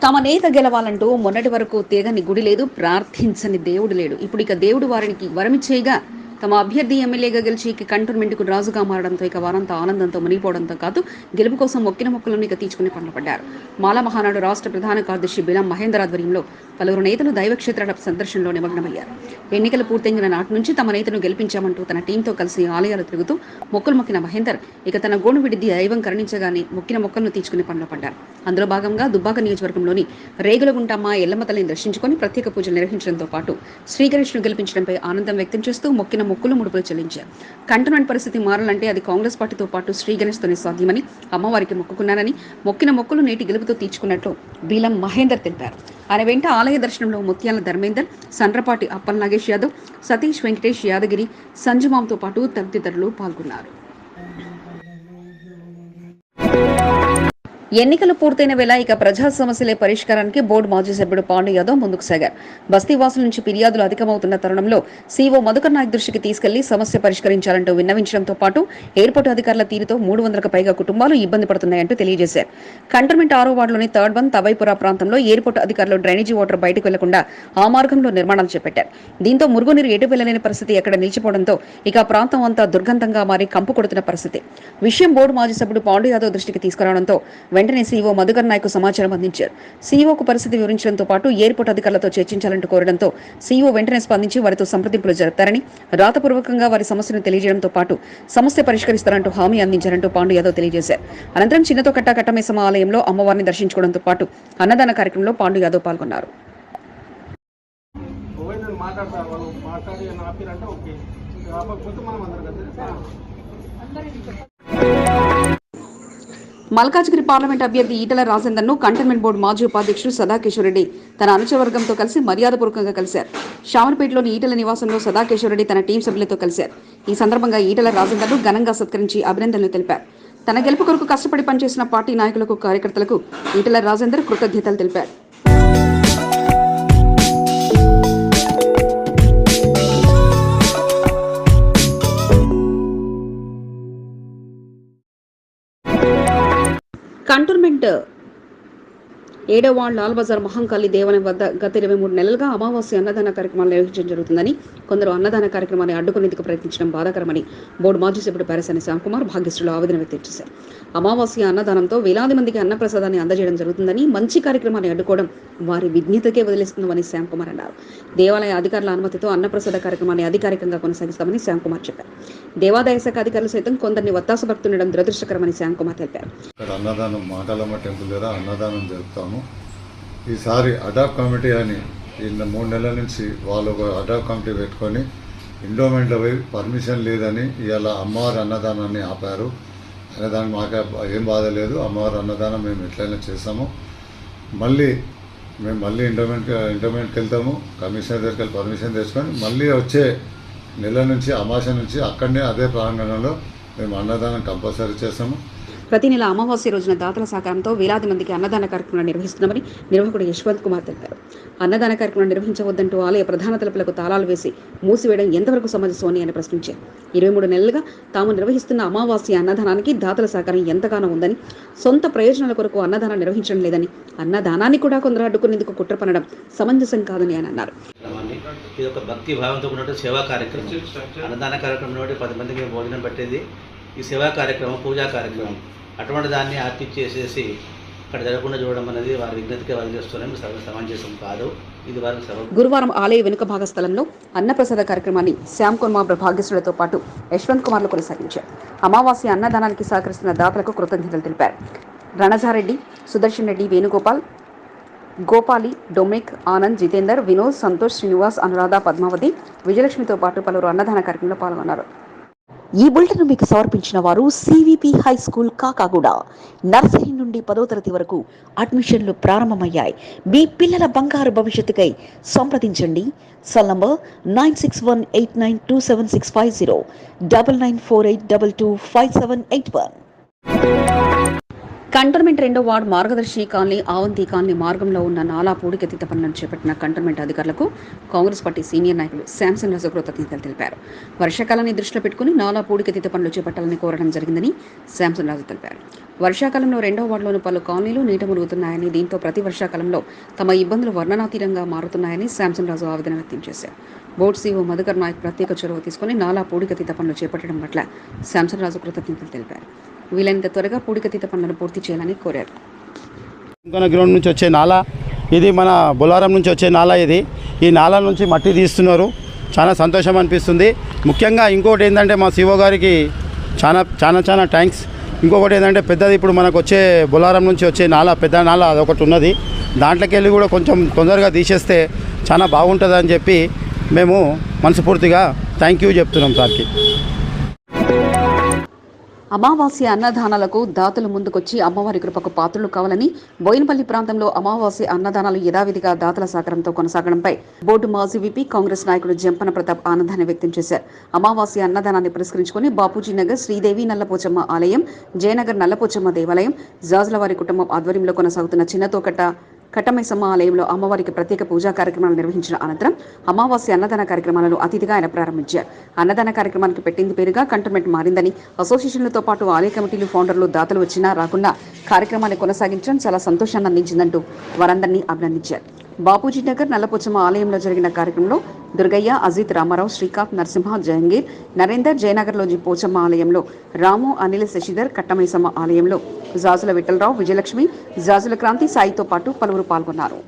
A: తమ నేత గెలవాలంటూ మొన్నటి వరకు తీగని గుడి లేదు ప్రార్థించని దేవుడు లేడు. ఇప్పుడు ఇక దేవుడు వారికి వరమిచ్చేయగా తమ అభ్యర్థి ఎమ్మెల్యేగా గెలిచి ఇక కంటోన్మెంట్కు రాజుగా మారడంతో ఇక వారంతా ఆనందంతో మునిగిపోవడంతో కాదు గెలుపు కోసం మొక్కిన మొక్కలను ఇక తీర్చుకుని పనులు పడ్డారు. మాల మహానాడు రాష్ట్ర ప్రధాన కార్యదర్శి బిలం మహేందర్ ఆధ్వర్యంలో పలువురు నేతలు దైవక్షేత్రాల సందర్శనలో నిమగ్నమయ్యారు. ఎన్నికలు పూర్తయిన నాటి నుంచి తమ నేతను గెలిపించామంటూ తన టీంతో కలిసి ఆలయాలు తిరుగుతూ మొక్కలు మొక్కిన మహేందర్ ఇక తన గోను విడిది దైవం కరణించగానే మొక్కిన మొక్కలను తీర్చుకుని పనులు పడ్డారు. అందులో భాగంగా దుబ్బాక నియోజకవర్గంలోని రేగులగుంటమ్మ ఎల్లమ్మ తల్లిని దర్శించుకొని ప్రత్యేక పూజలు నిర్వహించడంతో పాటు శ్రీగణేష్ను గెలిపించడంపై ఆనందం వ్యక్తం చేస్తూ మొక్కిన మొక్కులు ముడుపులు చెల్లించారు. కంటోన్మెంట్ పరిస్థితి మారాలంటే అది కాంగ్రెస్ పార్టీతో పాటు శ్రీగణేష్తోనే సాధ్యమని అమ్మవారికి మొక్కుకున్నానని మొక్కిన మొక్కులు నేటి గెలుపుతో తీర్చుకున్నట్లు బీలం మహేందర్ తెలిపారు. ఆయన వెంట ఆలయ దర్శనంలో ముత్యాల ధర్మేందర్ సండ్రపాటి అప్పల్ నాగేష్ యాదవ్ సతీష్ వెంకటేష్ యాదగిరి సంజుమాంతో పాటు తదితరులు పాల్గొన్నారు. ఎన్నికలు పూర్తయిన వేళ ఇక ప్రజా సమస్యలే పరిష్కారానికి బోర్డు మాజీ సభ్యుడు పాండు యాదవ్ ముందుకు సాగారు. బస్తీవాసుల నుంచి ఫిర్యాదులు అధికమవుతున్న తరుణంలో సీఓ మధుకర్ నాయక్ దృష్టికి తీసుకెళ్ళి సమస్య పరిష్కరించాలంటూ విన్నవించడంతో పాటు ఎయిర్పోర్టు అధికారుల తీరుతో మూడు వందలకు పైగా కుటుంబాలు ఇబ్బంది పడుతున్నాయంటూ తెలియజేశారు. కంటోన్మెంట్ ఆరో వార్డులోని థర్డ్ వన్ తవైపుర ప్రాంతంలో ఎయిర్పోర్టు అధికారులు డ్రైనేజీ వాటర్ బయటకు వెళ్ళకుండా ఆ మార్గంలో నిర్మాణాలు చేపట్టారు. దీంతో మురుగునీరు ఎటు వెళ్ళలేని పరిస్థితి ఎక్కడ నిలిచిపోవడంతో ఇక ప్రాంతం అంతా దుర్గంధంగా మారి కంపు కొడుతున్న పరిస్థితి. విషయం బోర్డు మాజీ సభ్యుడు పాండు యాదవ్ దృష్టికి తీసుకురావడంతో వెంటనే సీఈఓ మధుకర్ నాయక్ సమాచారం అందించారు. సీఈఓకు పరిస్థితి వివరించడంతో పాటు ఎయిర్పోర్ట్ అధికారులతో చర్చించాలంటూ కోరడంతో సీఈఓ వెంటనే స్పందించి వారితో సంప్రదింపులు జరుపుతారని రాతపూర్వకంగా వారి సమస్యను తెలియజేయడంతో పాటు సమస్య పరిష్కరిస్తారంటూ హామీ అందించారంటూ పాండు యాదవ్ తెలియజేశారు. అనంతరం చిన్నతో కట్ట కట్టమేసమ ఆలయంలో అమ్మవారిని దర్శించుకోవడంతో పాటు అన్నదాన కార్యక్రమంలో పాండు యాదవ్ పాల్గొన్నారు.
G: మాట్లాడతారు మాట్లాడి ఓకే.
A: మల్కాజ్గిరి పార్లమెంట్ అభ్యర్థి ఈటల రాజేందర్ను కంటోన్మెంట్ బోర్డు మాజీ ఉపాధ్యక్షుడు సదాకేశ్వర రెడ్డి తన అనుచవర్గంతో కలిసి మర్యాదపూర్వకంగా కలిశారు. షామర్పేటలోని ఈటల నివాసంలో సదాకేశ్వర రెడ్డి తన టీం సభ్యులతో కలిశారు. ఈ సందర్భంగా ఈటల రాజేందర్ను ఘనంగా సత్కరించి అభినందనలు తెలిపారు. తన గెలుపు కొరకు కష్టపడి పనిచేసిన పార్టీ నాయకులకు కార్యకర్తలకు ఈటల రాజేందర్ కృతజ్ఞతలు తెలిపారు. కంటోన్మెంట్ ఏడవ వార్డు లాల్ బజార్ మహంకాళి దేవాలయం వద్ద గత ఇరవై మూడు నెలలుగా అమావాస్య అన్నదాన కార్యక్రమాలు నిర్వహించడం జరుగుతుందని కొందరు అన్నదాన కార్యక్రమాన్ని అడ్డుకునేందుకు ప్రయత్నించడం బాధాకరమని బోర్డు మాజీ సభ్యుడు పారసాని శ్యామ్కుమార్ భాగ్యశ్రీలో ఆవేదన వ్యక్తం చేశారు. అమావాస్య అన్నదానంతో వేలాది మందికి అన్నప్రసాదాన్ని అందజేయడం జరుగుతుందని మంచి కార్యక్రమాన్ని అడ్డుకోవడం వారి విజ్ఞతకే వదిలేస్తుందని శ్యామ్కుమార్ అన్నారు. దేవాలయ అధికారుల అనుమతితో అన్నప్రసాద కార్యక్రమాన్ని అధికారికంగా కొనసాగిస్తామని శ్యామ్కుమార్ చెప్పారు. దేవాదాయ శాఖ అధికారులు సైతం కొందరిని వత్తాసపడుతుండడం దురదృష్టకరమని శ్యామ్కుమార్ తెలిపారు.
H: అన్నదానం మాటలమ్మ టెంపుల్ దగ్గర అన్నదానం ఈసారి అడాప్ కమిటీ అని ఈ మూడు నెలల నుంచి వాళ్ళు ఒక అడాప్ కమిటీ పెట్టుకొని ఇండోమెంట్లో పోయి పర్మిషన్ లేదని ఇవాళ అమ్మవారి అన్నదానాన్ని ఆపారు. అన్నదానం మాకు ఏం బాధ లేదు. అమ్మవారి అన్నదానం మేము ఎట్లయినా చేస్తాము. మళ్ళీ మేము మళ్ళీ ఇండోమెంట్ ఇండోమెంట్కి వెళ్తాము. కమిషనర్ దగ్గరికి వెళ్ళి పర్మిషన్ తెచ్చుకొని మళ్ళీ వచ్చే నెల నుంచి అమాస నుంచి అక్కడనే అదే ప్రాంగణంలో మేము అన్నదానం కంపల్సరీ చేస్తాము.
A: ప్రతి నెల అమావాస్య రోజున దాతల సహకారంతో వేలాది మందికి అన్నదాన కార్యక్రమాలు నిర్వహిస్తున్నామని నిర్వాహకుడు యశ్వంత్ కుమార్ తెలిపారు. అన్నదాన కార్యక్రమం నిర్వహించవద్దంటూ ఆలయ ప్రధాన తలుపులకు తాళాలు వేసి మూసివేయడం ఎంతవరకు సమంజసమని ఆయన ప్రశ్నించారు. ఇరవై మూడు నెలలుగా తాము నిర్వహిస్తున్న అమావాస్య అన్నదానానికి దాతల సహకారం ఎంతగానో ఉందని సొంత ప్రయోజనాల కొరకు అన్నదానం నిర్వహించడం లేదని అన్నదానాన్ని కూడా కొందరు అడ్డుకునేందుకు కుట్ర పనడం సమంజసం కాదని ఆయన అన్నారు.
I: ఇది ఒక భక్తి భావంతో ఉన్నట్టు సేవా కార్యక్రమం. అన్నదాన కార్యక్రమం పది మందికి భోజనం పెట్టేది ఈ సేవా కార్యక్రమం పూజా కార్యక్రమం అటువంటి దాన్ని ఆర్తిచ్చేసేసి అక్కడ జరగకుండా చూడడం అనేది వారి విజ్ఞతకే వదిలేస్తున్నాం సర్వ సమంజసం కాదు. ఇది వారికి సభ
A: గురువారం ఆలయ వెనుక భాగ స్థలంలో అన్నప్రసాద కార్యక్రమాన్ని శ్యామ్ కుమార్ భాగ్యశ్రులతో పాటు యశ్వంత్ కుమార్లు కొనసాగించారు. అమావాస్య అన్నదానానికి సహకరిస్తున్న దాతలకు కృతజ్ఞతలు తెలిపారు. రణజారెడ్డి సుదర్శన్ రెడ్డి వేణుగోపాల్ గోపాలి డొమిక్ ఆనంద్ జితేందర్ వినోద్ సంతోష్ శ్రీనివాస్ అనురాధ పద్మావతి విజయలక్ష్మితో పాటు పలువురు అన్నదాన కార్యక్రమంలో పాల్గొన్నారు.
J: ఈ బులెటిన్ మీకు సమర్పించిన వారు CVP high school Kakaguda. Nursery నుండి పదో తరగతి వరకు అడ్మిషన్లు ప్రారంభమయ్యాయి. మీ పిల్లల బంగారు భవిష్యత్తుకై సంప్రదించండి. Cell number nine six one eight nine two seven six five zero double nine four eight double two five seven eight one.
A: Cantonment రెండో ward Margadarshi colony Avanthi colony మార్గంలో ఉన్న నాలా పూడికెత్తిత పనులను చేపట్టిన కంటోన్మెంట్ అధికారులకు కాంగ్రెస్ పార్టీ సీనియర్ నాయకులు శాంసన్ రాజు కృతజ్ఞతలు తెలిపారు. వర్షాకాలాన్ని దృష్టిలో పెట్టుకుని నాలా పూడికెత్తిత పనులు చేపట్టాలని కోరడం జరిగిందని శాంసన్ రాజు తెలిపారు. వర్షాకాలంలో రెండో వార్డులోని పలు కాలనీలు నీట మునుగుతున్నాయని దీంతో ప్రతి వర్షాకాలంలో తమ ఇబ్బందులు వర్ణనాతీతంగా మారుతున్నాయని శాంసన్ రాజు ఆవేదన వ్యక్తం చేశారు. బోర్డు సీఓ మధుకర్ నాయక్ ప్రత్యేక చొరవ తీసుకుని నాలా పూడికతీత పనులు చేపట్టడం పట్ల శాంసన్ రాజు కృతజ్ఞతలు తెలిపారు. వీలైనంత త్వరగా పూడికతీత పనులను పూర్తి చేయాలని కోరారు.
K: గ్రౌండ్ నుంచి వచ్చే నాలా ఇది మన బొలారం నుంచి వచ్చే నాలా ఇది. ఈ నాలా నుంచి మట్టి తీస్తున్నారు. చాలా సంతోషం అనిపిస్తుంది. ముఖ్యంగా ఇంకోటి ఏంటంటే మా శివ గారికి చాలా చాలా చాలా థ్యాంక్స్ ఇంకొకటి ఏంటంటే పెద్దది ఇప్పుడు మనకు వచ్చే బొలారం నుంచి వచ్చే నాలా పెద్ద నాలా అదొకటి ఉన్నది. దాంట్లోకి వెళ్ళి కూడా కొంచెం తొందరగా తీసేస్తే చాలా బాగుంటుంది అని చెప్పి మేము మనస్ఫూర్తిగా థ్యాంక్ యూ చెప్తున్నాం సార్కి.
A: అమావాస్య అన్నదానాలకు దాతలు ముందుకొచ్చి అమ్మవారి కృపకు పాత్రలు కావాలని బోయినపల్లి ప్రాంతంలో అమావాస్య అన్నదానాలు యథావిధిగా దాతల సహకారంతో కొనసాగడంపై బోర్డు మాజీ విపి కాంగ్రెస్ నాయకుడు జంపన ప్రతాప్ ఆనందాన్ని వ్యక్తం చేశారు. అమావాస్య అన్నదానాన్ని పురస్కరించుకుని బాపూజీ నగర్ శ్రీదేవి నల్లపోచమ్మ ఆలయం జయనగర్ నల్లపోచమ్మ దేవాలయం జాజులవారి కుటుంబం ఆధ్వర్యంలో కొనసాగుతున్న చిన్నతోకట్ట కట్టమైసమ్మ ఆలయంలో అమ్మవారికి ప్రత్యేక పూజా కార్యక్రమాలు నిర్వహించిన అనంతరం అమావాస్య అన్నదాన కార్యక్రమాలను అతిథిగా ఆయన ప్రారంభించారు. అన్నదాన కార్యక్రమానికి పెట్టింది పేరుగా కంటోన్మెంట్ మారిందని అసోసియేషన్లతో పాటు ఆలయ కమిటీలు ఫౌండర్లు దాతలు వచ్చినా రాకుండా కార్యక్రమాన్ని కొనసాగించడం చాలా సంతోషాన్ని అందించిందంటూ వారందరినీ అభినందించారు. బాపూజీ నగర్ నల్లపోచమ్మ ఆలయంలో జరిగిన కార్యక్రమంలో దుర్గయ్య అజిత్ రామారావు శ్రీకాంత్ నరసింహ జహంగీర్ నరేందర్ జయనగర్లోని పోచమ్మ ఆలయంలో రాము అనిల్ శశిధర్ కట్టమైసమ్మ ఆలయంలో జాజుల విఠలరావు విజయలక్ష్మి జాజుల క్రాంతి సాయితో పాటు పలువురు పాల్గొన్నారు.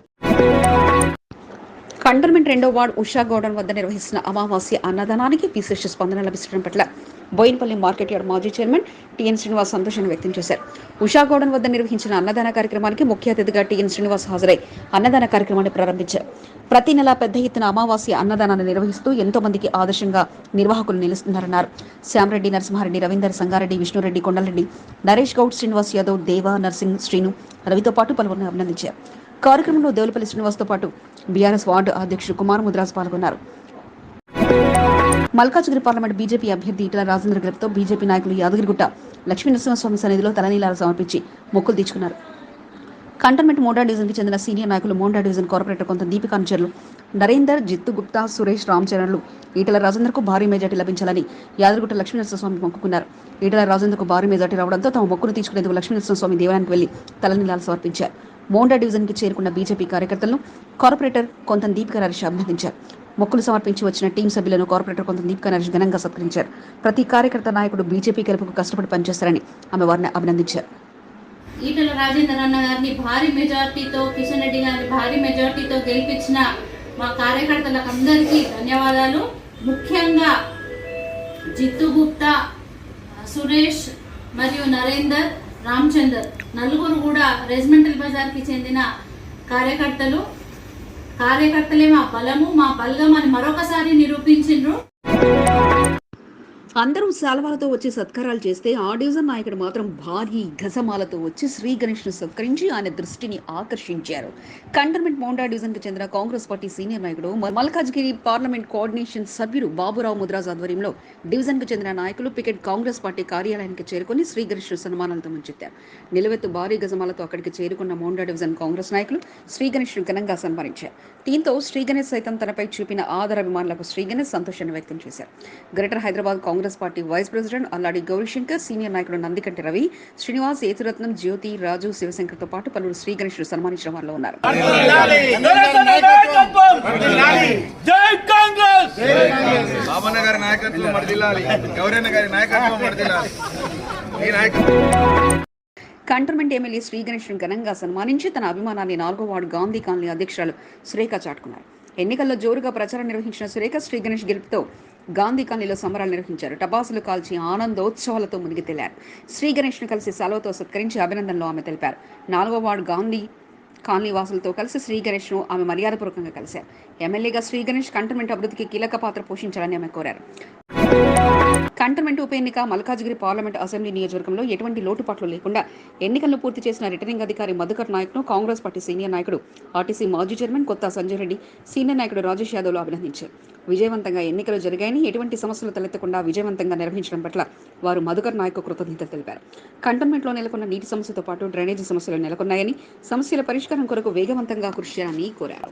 A: కంటోన్మెంట్ రెండో వార్డు ఉషా గౌడన్ వద్ద నిర్వహిస్తున్న అమావాస్య అన్నదానానికి విశేష స్పందన లభించడం పట్ల బోయిన్పల్లి మార్కెట్ యార్డ్ మాజీ చైర్మన్ టిఎన్ శ్రీనివాస్ సంతోషాన్ని వ్యక్తం చేశారు. ఉషా గౌడన్ వద్ద నిర్వహించిన అన్నదాన కార్యక్రమానికి ముఖ్య అతిథిగా టిఎన్ శ్రీనివాస్ హాజరై అన్నదాన కార్యక్రమాన్ని ప్రారంభించారు. ప్రతి నెల పెద్ద ఎత్తున అమావాస్య అన్నదానాన్ని నిర్వహిస్తూ ఎంతో మందికి ఆదర్శంగా నిర్వాహకులు నిలుస్తున్నారన్నారు. శ్యామరెడ్డి నరసింహారెడ్డి రవీందర్ సంగారెడ్డి విష్ణురెడ్డి కొండలరెడ్డి నరేష్ గౌడ్ శ్రీనివాస్ యాదవ్ దేవ నర్సింగ్ శ్రీను రవితో పాటు పలువురిని అభినందించారు. కార్యక్రమంలో దేవులపల్లి శ్రీనివాస్తో పాటు బీఆర్ఎస్ వార్డు అధ్యక్షుడు కుమార్ ముద్రాజ్ పాల్గొన్నారు. మల్కాజ్గిరి పార్లమెంట్ బీజేపీ అభ్యర్థి ఈటల రాజేంద్ర గెలుపుతో బీజేపీ నాయకులు యాదగిరిగుట్ట లక్ష్మీ నరసింహస్వామి సన్నిధిలో తలనీలాలు సమర్పించి మొక్కులు తీర్చుకున్నారు. కంటోన్మెంట్ మోండా డివిజన్కి చెందిన సీనియర్ నాయకులు మోండా డివిజన్ కార్పొరేటర్ కొంత దీపికా అనుచరులు నరేందర్ జిత్తు గుప్తా సురేష్ రామ్ చరణ్లు ఈటల రాజేందర్కు భారీ మెజార్టీ లభించాలని యాదగిరిగుట్ట లక్ష్మీ నరసింహస్వామి మొక్కుకున్నారు. ఈటల రాజేందర్కు భారీ మెజార్టీ రావడంతో తమ మొక్కును తీసుకునేందుకు లక్ష్మీ నరసింహస్వామి దేవాలయానికి వెళ్ళి తలనీలాలు సమర్పించారు. మోండా డివిజన్కి చేరుకున్న బీజేపీ కార్యకర్తలను కార్పొరేటర్ కొంత దీపిక నరేష్ అభినందించారు. మొక్కులు సమర్పించి వచ్చిన టీం సభ్యులను కార్పొరేటర్ కొంత దీపిక నరేష్ ఘనంగా సత్కరించారు. ప్రతి కార్యకర్త నాయకుడు బీజేపీ గెలుపుకు కష్టపడి పనిచేస్తారని ఆమె వారిని అభినందించారు.
E: ఈటల రాజేందర్ అన్న గారిని భారీ మెజార్టీతో కిషన్ రెడ్డి గారిని భారీ మెజార్టీతో గెలిపించిన మా కార్యకర్తలకు అందరికీ ధన్యవాదాలు. ముఖ్యంగా జిత్తు గుప్తా సురేష్ మరియు నరేందర్ రామచందర్ నలుగురు కూడా రెజిమెంటల్ బజార్కి చెందిన కార్యకర్తలు. కార్యకర్తలే మా బలము మా బలగం అని మరొకసారి నిరూపించిండ్రు.
A: అందరూ శాల్వాలతో వచ్చి సత్కారాలు చేస్తే ఆ డివిజన్ నాయకుడు మాత్రం భారీ గజమాలతో వచ్చి శ్రీ గణేష్ను సత్కరించి ఆయన దృష్టిని ఆకర్షించారు. కంటర్మెంట్ మోండా డివిజన్కు చెందిన కాంగ్రెస్ పార్టీ సీనియర్ నాయకుడు మల్కాజ్గిరి పార్లమెంట్ కోఆర్డినేషన్ సభ్యుడు బాబురావు ముద్రాజ్ ఆధ్వర్యంలో డివిజన్కు చెందిన నాయకులు పికెట్ కాంగ్రెస్ పార్టీ కార్యాలయానికి చేరుకుని శ్రీ గణేష్ను సన్మానాలతో ముంచెత్తారు. నిలువెత్తు భారీ గజమాలతో అక్కడికి చేరుకున్న మోండా డివిజన్ కాంగ్రెస్ నాయకులు శ్రీ గణేష్ను ఘనంగా సన్మానించారు. దీంతో శ్రీ గణేష్ సైతం తనపై చూపిన ఆదరాభిమానులకు శ్రీ గణేష్ సంతోషాన్ని వ్యక్తం చేశారు. Greater Hyderabad Congress Congress party vice president Alladi Gowri Shankar senior నాయకుడు నందికంటి రవి శ్రీనివాస్ ఏతురత్నం జ్యోతి రాజు శివశంకర్తో పాటు పలువురు శ్రీ గణేష్ను సన్మానించిన వారిలో ఉన్నారు.
L: జై
C: బాబన్న గారి నాయకత్వం మడిదిల్లాలి గౌరన్న గారి నాయకత్వం మడిదిల్లాలి ఈ నాయకత్వం
A: కంటోన్మెంట్ ఎమ్మెల్యే శ్రీ గణేష్ను ఘనంగా సన్మానించి తన అభిమానాన్ని నాలుగో వార్డు గాంధీ కాలనీ అధ్యక్షురాలు సురేఖ చాటుకున్నారు. ఎన్నికల్లో జోరుగా ప్రచారం నిర్వహించిన సురేఖ శ్రీ గణేష్ గెలుపుతో గాంధీ కాలనీలో సంబరాలు నిర్వహించారు. టపాసులు కాల్చి ఆనందోత్సవాలతో మునిగి తేలారు. శ్రీ గణేష్ను కలిసి సెలవుతో సత్కరించి అభినందనలు ఆమె తెలిపారు. నాలుగో వార్డు గాంధీ కాలనీ వాసులతో కలిసి శ్రీ గణేష్ను ఆమె మర్యాదపూర్వకంగా కలిశారు. ఎమ్మెల్యేగా శ్రీ గణేష్ కంటోన్మెంట్ అభివృద్ధికి కీలక పాత్ర పోషించాలని ఆమె కోరారు. కంటోన్మెంట్ ఉప ఎన్నిక మల్కాజ్గిరి పార్లమెంట్ అసెంబ్లీ నియోజకవర్గంలో ఎటువంటి లోటుపాట్లు లేకుండా ఎన్నికలను పూర్తి చేసిన రిటర్నింగ్ అధికారి మధుకర్ నాయక్ను కాంగ్రెస్ పార్టీ సీనియర్ నాయకుడు ఆర్టీసీ మాజీ చైర్మన్ కొత్త సంజయ్ రెడ్డి సీనియర్ నాయకుడు రాజేష్ యాదవ్లు అభినందించారు. విజయవంతంగా ఎన్నికలు జరిగాయని ఎటువంటి సమస్యలు తలెత్తకుండా విజయవంతంగా నిర్వహించడం పట్ల వారు మధుకర్ నాయక్ కృతజ్ఞతలు తెలిపారు. కంటోన్మెంట్లో నెలకొన్న నీటి సమస్యతో పాటు డ్రైనేజీ సమస్యలు నెలకొన్నాయని సమస్యల పరిష్కారం కొరకు వేగవంతంగా కృషి చేయాలని కోరారు.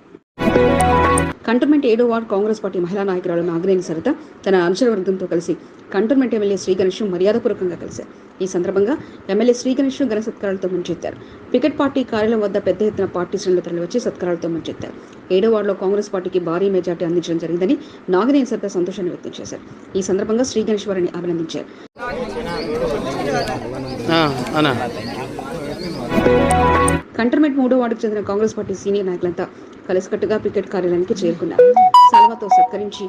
A: కంటోన్మెంట్ ఏడో వార్డు కాంగ్రెస్ పార్టీ మహిళా నాయకురాలు నాగినేని సరిత తన అనుచరవర్గంతో కలిసి కంటోన్మెంట్ ఎమ్మెల్యే శ్రీ గణేష్ మర్యాదపూర్వకంగా కలిశారు. ఈ సందర్భంగా ఎమ్మెల్యే శ్రీ గణేష్ ఘన సత్కారాలతో ముంచెత్తారు. పికెట్ పార్టీ కార్యాలయం వద్ద పెద్ద ఎత్తున పార్టీ శ్రేణులు తరలివచ్చి సత్కారాలతో ముంచెత్తారు. ఏడో వార్డులో కాంగ్రెస్ పార్టీకి భారీ మెజార్టీ అందించడం జరిగిందని నాగినేని సరిత సంతోషాన్ని వ్యక్తం చేశారు. ఈ సందర్భంగా శ్రీ గణేష్ వారిని అభినందించారు. కంటోన్మెంట్ మూడో వార్డుకు చెందిన కాంగ్రెస్ పార్టీ సీనియర్ నాయకులంతా కలిసికట్టుగా పికెట్ కార్యాలయానికి చేరుకున్నారు. సల్వాతో సత్కరించి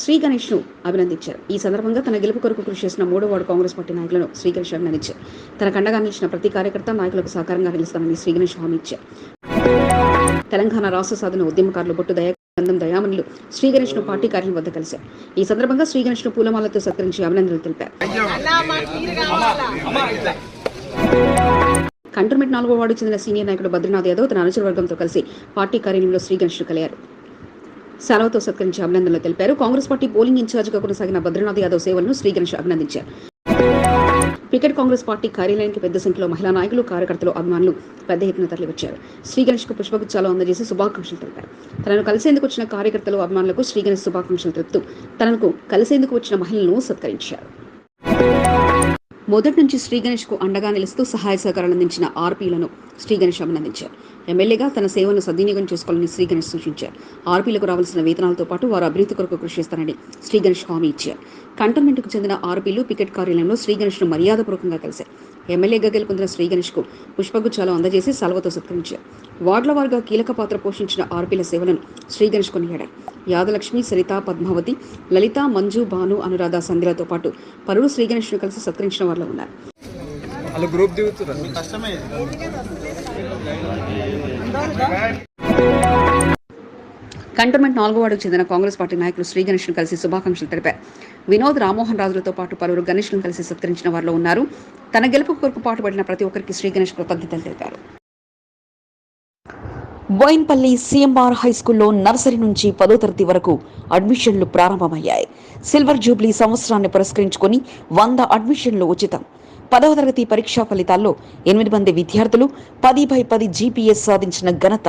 A: శ్రీ గణేష్ను అభినందించారు. ఈ సందర్భంగా తన గెలుపు కొరకు కృషి చేసిన మూడో వార్డు కాంగ్రెస్ పార్టీ నాయకులను శ్రీ గణేష్ అభినందించారు. తన కండగా నిలిచిన ప్రతి కార్యకర్త నాయకులకు సహకారంగా నిలుస్తామని శ్రీ గణేష్ హామీ ఇచ్చారు. తెలంగాణ రాష్ట్ర సాధన ఉద్యమకారులు బొట్టు దయానందం దయామణులు శ్రీ గణేష్ను పార్టీ కార్యం వద్ద కలిశారు. ఈ సందర్భంగా శ్రీ గణేష్ను పూలమాలతో సత్కరించి అభినందనలు తెలిపారు. కంటోన్మెంట్ నాలుగో వార్డు చెందిన సీనియర్ నాయకుడు బద్రీనాథ్ యాదవ్ తన అనుచరవర్గంతో కలిసి పార్టీ కార్యాలయంలో శ్రీ గణేష్ కలిగారు సెలవుతో సత్కరించి అభినందనలు తెలిపారు. కాంగ్రెస్ పార్టీ పోలింగ్ ఇన్ఛార్జిగా కొనసాగిన బద్రీనాథ్ యాదవ్ సేవలను శ్రీ గణేష్ అభినందించారు. క్రికెట్ కాంగ్రెస్ పార్టీ కార్యాలయానికి పెద్ద సంఖ్యలో మహిళా నాయకులు కార్యకర్తలు అభిమానులు పెద్ద ఎత్తున తరలివచ్చారు. శ్రీ గణేష్కు పుష్పగుచ్చాలు అందజేసి శుభాకాంక్షలు తెలిపారు. తనను కలిసేందుకు వచ్చిన కార్యకర్తలు అభిమానులకు శ్రీగణేష్ శుభాకాంక్షలు తెలుపుతూ తనకు కలిసేందుకు వచ్చిన మహిళలను సత్కరించారు. మొదటి నుంచి శ్రీ గణేష్కు అండగా నిలుస్తూ సహాయ సహకారాలు అందించిన ఆర్పీలను శ్రీ గణేష్ అభినందించారు. ఎమ్మెల్యేగా తన సేవను సద్వినియోగం చేసుకోవాలని శ్రీ గణేష్ సూచించారు. ఆర్పీలకు రావాల్సిన వేతనాలతో పాటు వారు అభివృద్ధి కొరకు కృషి చేస్తారని శ్రీ గణేష్ హామీ ఇచ్చారు. కంటోన్మెంట్కు చెందిన ఆర్పీలు పికెట్ కార్యాలయంలో శ్రీ గణేష్ను మర్యాదపూర్వకంగా కలిశారు. ఎమ్మెల్యేగా గెలుపొందిన శ్రీ గణేష్కు పుష్పగుచ్చాలు అందజేసి సలవతో సత్కరించారు. వార్డుల వారుగా కీలక పాత్ర పోషించిన ఆర్పీల సేవలను శ్రీ గణేష్ కొనియాడారు. యాదలక్ష్మి సరిత పద్మావతి లలిత మంజు భాను అనురాధ సంధ్యలతో పాటు పలువురు శ్రీ గణేష్ను కలిసి సత్కరించిన వారిలో ఉన్నారు.
G: గ్రూప్
A: కంటోన్మెంట్ నాలుగో వార్డుకు చెందిన కాంగ్రెస్ పార్టీ నాయకులు శ్రీ గణేష్ను కలిసి శుభాకాంక్షలు తెలిపారు. వినోద్ రామ్మోహన్ రాజులతో పాటు పలువురు గణేష్ను కలిసి సత్కరించిన వారిలో ఉన్నారు. తన గెలుపు కొరకు పాటుపడిన ప్రతి ఒక్కరికి శ్రీ గణేష్ కృతజ్ఞతలు తెలిపారు.
J: బోయిన్పల్లి సిఎంఆర్ హై స్కూల్లో నర్సరీ నుంచి పదో తరగతి వరకు అడ్మిషన్లు ప్రారంభమయ్యాయి. సిల్వర్ జూబ్లీ సంవత్సరాన్ని పురస్కరించుకొని వంద అడ్మిషన్లు ఉచితం. పదవ తరగతి పరీక్షా ఫలితాల్లో ఎనిమిది మంది విద్యార్థులు పది బై పది జీపీఎస్ సాధించిన ఘనత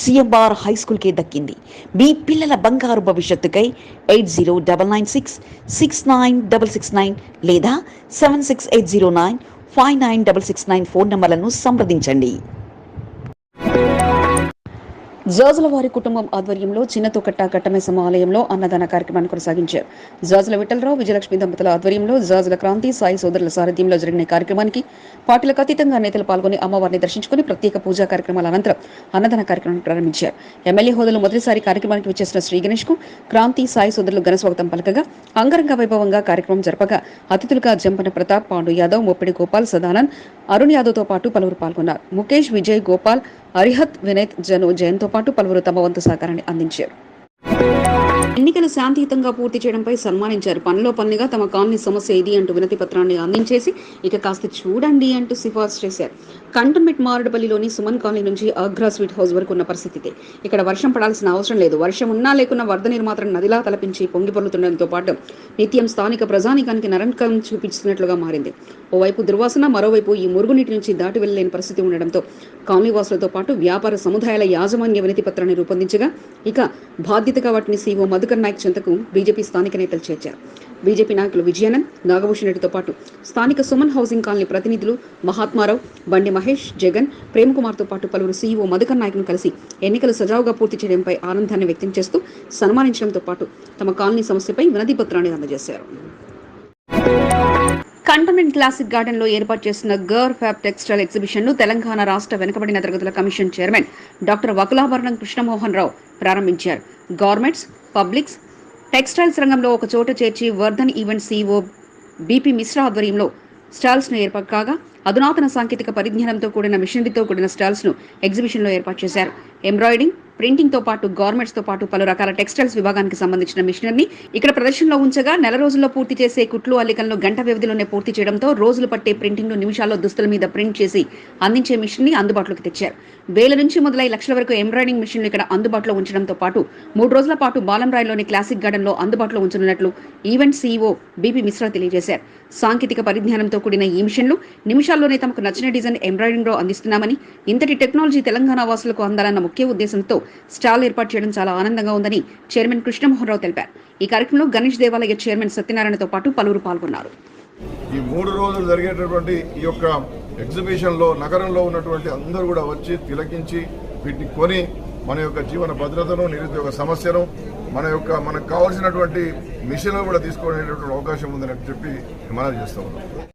J: సిఎంఆర్ హై స్కూల్కే దక్కింది. మీ పిల్లల బంగారు భవిష్యత్తుకై eight zero double nine six six nine double six nine లేదా seven six eight zero nine five nine double six nine phone నంబర్లను సంప్రదించండి.
A: జాజుల వారి కుటుంబం ఆధ్వర్యంలో చిన్న చిన్నతోకట్ట కట్టమేసమ్మ ఆలయంలో అన్నదాన కార్యక్రమాన్ని కొనసాగించారు. జాజుల విఠలరావు విజయలక్ష్మి దంపతుల ఆధ్వర్యంలో జాజుల క్రాంతి సాయి సోదరుల సారథ్యంలో జరిగిన కార్యక్రమానికి పార్టీలకు అతీతంగా నేతలు పాల్గొని అమ్మవారిని దర్శించుకుని ప్రత్యేక పూజా కార్యక్రమాల అనంతరం అన్నదాన కార్యక్రమాన్ని ప్రారంభించారు. ఎమ్మెల్యే హోదాలో మొదటిసారి కార్యక్రమానికి వచ్చేసిన శ్రీ గణేష్కు క్రాంతి సాయి సోదరులు ఘనస్వాగతం పలకగా అంగరంగ వైభవంగా కార్యక్రమం జరపగా అతిథులుగా జంపన ప్రతాప్ పాండు యాదవ్ మొప్పిడి గోపాల్ సదానంద్ అరుణ్ యాదవ్తో పాటు పలువురు పాల్గొన్నారు. ముఖేష్ విజయ్ గోపాల్ అరిహత్ వినయ్ జను జయంతో పాటు పలువురు తమ వంతు సహకారాన్ని అందించారు. ఎన్నికలు శాంతియుతంగా పూర్తి చేయడంపై సన్మానించారు. పనిలో పనిగా తమ కాలనీ సమస్య ఇది అంటూ వినతి పత్రాన్ని అందించేసి ఇక కాస్త చూడండి అంటూ సిఫార్సు చేశారు. కంటోన్మెంట్ మారడపల్లిలోని సుమన్ కాలనీ నుంచి ఆగ్రా స్వీట్ హౌస్ వరకు ఉన్న పరిస్థితి ఇక్కడ వర్షం పడాల్సిన అవసరం లేదు. వర్షం ఉన్నా లేకున్నా వరద నీరు మాత్రం నదిలా తలపించి పొంగి పొర్లుతుండడంతో పాటు నిత్యం స్థానిక ప్రజానికానికి నరంకం చూపిస్తున్నట్లుగా మారింది. ఓవైపు దుర్వాసన మరోవైపు ఈ మురుగునీటి నుంచి దాటి వెళ్ళలేని పరిస్థితి ఉండడంతో కాలనీ వాసులతో పాటు వ్యాపార సముదాయాల యాజమాన్య వినతి పత్రాన్ని రూపొందించగా ఇక బాధ్యతగా వాటిని సీఓ మధుకర్ నాయక్ చెంతకు బీజేపీ స్థానిక నేతలు చేర్చారు. బీజేపీ నాయకులు విజయానంద్ నాగభూషణ్ రెడ్డితో పాటు స్థానిక సుమన్ హౌసింగ్ కాలనీ ప్రతినిధులు మహాత్మారావు బండి మహేష్ జగన్ ప్రేమ్కుమార్తో పాటు పలువురు సీఈఓ మధుకర్ నాయక్ను కలిసి ఎన్నికలు సజావుగా పూర్తి చేయడంపై ఆనందాన్ని వ్యక్తం చేస్తూ సన్మానించడంతో పాటు తమ కాలనీ సమస్యపై వినతి పత్రాన్ని అందజేశారు. కంటోన్మెంట్ క్లాసిక్ గార్డెన్లో ఏర్పాటు చేసిన గర్ ఫ్యాబ్ టెక్స్టైల్ ఎగ్జిబిషన్ను తెలంగాణ రాష్ట్ర వెనుకబడిన తరగతుల commission chairman doctor Vakulabharanam Krishnamohan Rao ప్రారంభించారు. Governments publics. టెక్స్టైల్స్ రంగంలో ఒక చోట చేర్చి Vardhan event CEO BP Mishra ఆధ్వర్యంలో స్టాల్స్ను ఏర్పాటు కాగా అధునాతన సాంకేతిక పరిజ్ఞానంతో కూడిన మిషనరీతో కూడిన స్టాల్స్ను ఎగ్జిబిషన్లో ఏర్పాటు చేశారు. ఎంబ్రాయిడింగ్ ప్రింటింగ్తో పాటు గార్మెంట్స్తో పాటు పలు రకాల టెక్స్టైల్స్ విభాగానికి సంబంధించిన మిషనరీని ఇక్కడ ప్రదర్శనలో ఉంచగా నెల రోజుల్లో పూర్తి చేసే కుట్లు అల్లికలను గంట వ్యవధిలోనే పూర్తి చేయడంతో రోజులు పట్టే ప్రింటింగ్ను నిమిషాల్లో దుస్తుల మీద ప్రింట్ చేసి అందించే మిషన్ని అందుబాటులోకి తెచ్చారు. వేల నుంచి మొదలై లక్షల వరకు ఎంబ్రాయిడింగ్ మిషన్లు ఇక్కడ అందుబాటులో ఉంచడంతో పాటు మూడు రోజుల పాటు బాలంరాయ్లోని క్లాసిక్ గార్డెన్లో అందుబాటులో ఉంచనున్నట్లు ఈవెంట్ సీఈఓ బీపీ మిశ్రా తెలియజేశారు. సాంకేతిక పరిజ్ఞానంతో కూడిన ఈ మిషన్లు నిమిషాల్లోనే తమకు నచ్చిన డిజైన్ ఎంబ్రాయిడింగ్లో అందిస్తున్నామని ఇంతటి టెక్నాలజీ తెలంగాణ వాసులకు అందాలన్న ముఖ్య ఉద్దేశంతో స్టాల్ ఏర్పాటు చేయడం చాలా ఆనందంగా ఉందని చైర్మన్ కృష్ణమోహన్ రావు తెలిపారు. ఈ కార్యక్రమంలో గణేష్ దేవాలయ చైర్మన్ సత్యనారాయణతో పాటు పలువురు పాల్గొన్నారు.
M: ఈ మూడు రోజులు జరిగేటటువంటి ఈ యొక్క ఎగ్జిబిషన్లో నగరంలో ఉన్నటువంటి అందరూ కూడా వచ్చి తిలకించి వీటిని కొని మన యొక్క జీవన భద్రతను నిరుద్యోగ సమస్యను మన యొక్క మనకు కావాల్సినటువంటి మిషన్లు కూడా తీసుకునేటటువంటి అవకాశం ఉందని చెప్పి మనం చేస్తూ ఉన్నాం.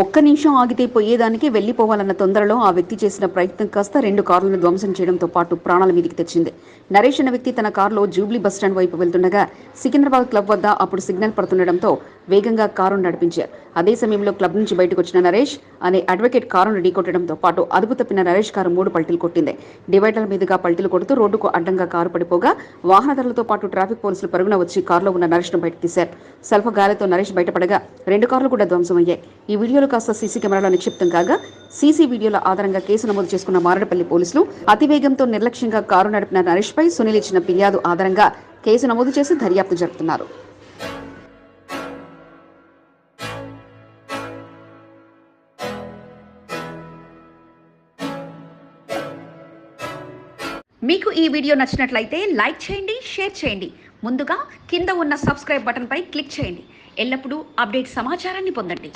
A: ఒక్క నిమిషం ఆగితే పోయేదానికి వెళ్ళిపోవాలన్న తొందరలో ఆ వ్యక్తి చేసిన ప్రయత్నం కాస్త రెండు కార్లను ధ్వంసం చేయడంతో పాటు ప్రాణాల మీదికి తెచ్చింది. నరేష్ అనే వ్యక్తి తన కారులో జూబ్లీ బస్టాండ్ వైపు వెళ్తుండగా సికింద్రాబాద్ క్లబ్ వద్ద అప్పుడు సిగ్నల్ పడుతుండటంతో వేగంగా కారును నడిపించారు. అదే సమయంలో క్లబ్ నుంచి బయటకు వచ్చిన నరేష్ అనే అడ్వకేట్ కారును ఢీకొట్టడంతో పాటు అదుపు తప్పిన నరేష్ కారు మూడు పల్టీలు కొట్టింది. డివైడర్ల మీదుగా పల్టీలు కొడుతూ రోడ్డుకు అడ్డంగా కారు పడిపోగా వాహనదారులతో పాటు ట్రాఫిక్ పోలీసులు పరుగున వచ్చి కారులో ఉన్న నరేష్ను బయటకు తీశారు. స్వల్ప గాలితో నరేష్ బయటపడగా రెండు కార్లు కూడా ధ్వంసమయ్యాయి. ఈ వీడియోలో కాస్త సీసీ కెమెరాలో నిక్షిప్తం కాగా సీసీ వీడియోల ఆధారంగా కేసు నమోదు చేసుకున్న మారడపల్లి పోలీసులు అతివేగంతో నిర్లక్ష్యంగా కారు నడిపిన నరేష్ పై సునీల్ ఇచ్చిన ఫిర్యాదు ఆధారంగా కేసు నమోదు చేసి దర్యాప్తు జరుపుతున్నారు. మీకు ఈ వీడియో నచ్చినట్లయితే లైక్ చేయండి షేర్ చేయండి. ముందుగా కింద ఉన్న సబ్స్క్రైబ్ బటన్పై క్లిక్ చేయండి. ఎల్లప్పుడూ అప్డేట్ సమాచారాన్ని పొందండి.